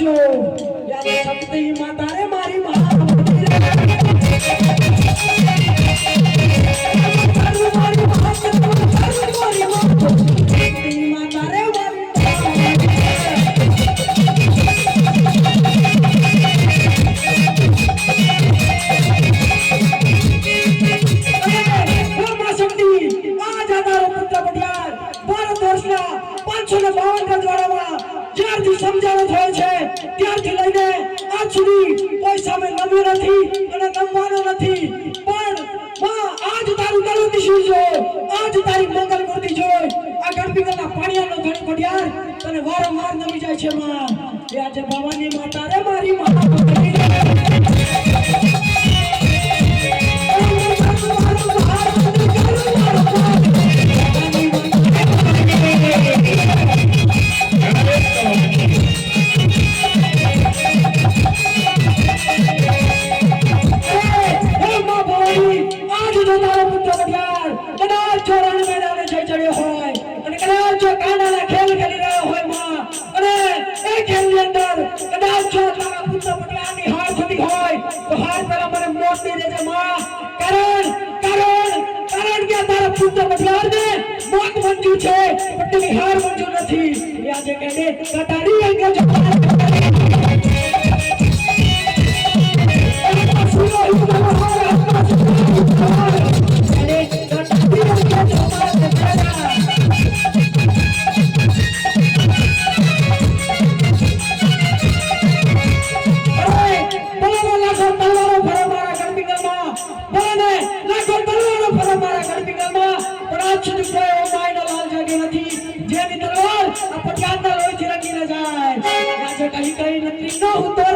পুজো এর শক্তি মাতারে ગુજારો થયો છે. ત્યારથી લઈને આજ સુધી કોઈ સામે નમ્યો નથી અને નમવાનો નથી. પણ માં, આજ તારું ગણપતિ દિશી જો આજ તારી મંગલ મૂર્તિ જો આ ગણપીકરના પાણીયાનો ધણી પડિયાર તને વારંવાર નમી જાય છે, માં. આજે ભવાની માતા રે મારી માતા પડિયારને મોત મંજૂર છે પણ હાર મંજૂર નથી. આજે કહે કટારી અંગે જો કઈ કઈ નથી ન હું તો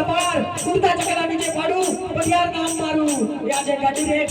વેપાર ઉડતા ચકલા નીચે પાડું યાર નામ મારું. આજે ગાડી રે એક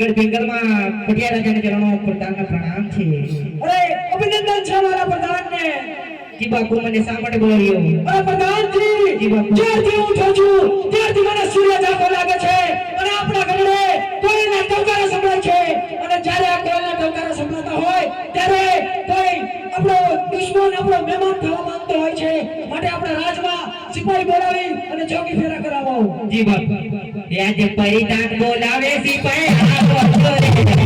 પિંગલ જંગલમાં પટિયા રાજાને ચરણો પ્રધાનના પ્રણામ છે. અરે અભિનંદન છે મારા પ્રધાનને. જી બાપુ મને શા માટે બોલ્યો અરે પ્રધાનજી જી જ્યારથી હું ઉઠું છું ત્યારથી મને સૂર્ય જાગો લાગે છે. અને આપણા ઘરે કોઈના ટંકારા સંભળાય છે. અને જ્યારે આ કોઈના ટંકારા સંભળાતા હોય ત્યારે કોઈ આપણો દુશ્મન આપણો મહેમાન થવા માંગતો હોય છે. માટે આપણા રાજમાં સિપાહી બોલાવી અને ચોકી ફેરા કરાવો. જી ત્યાં જે પરિધાન બોલાવે સિપાઈ. આવો છો રે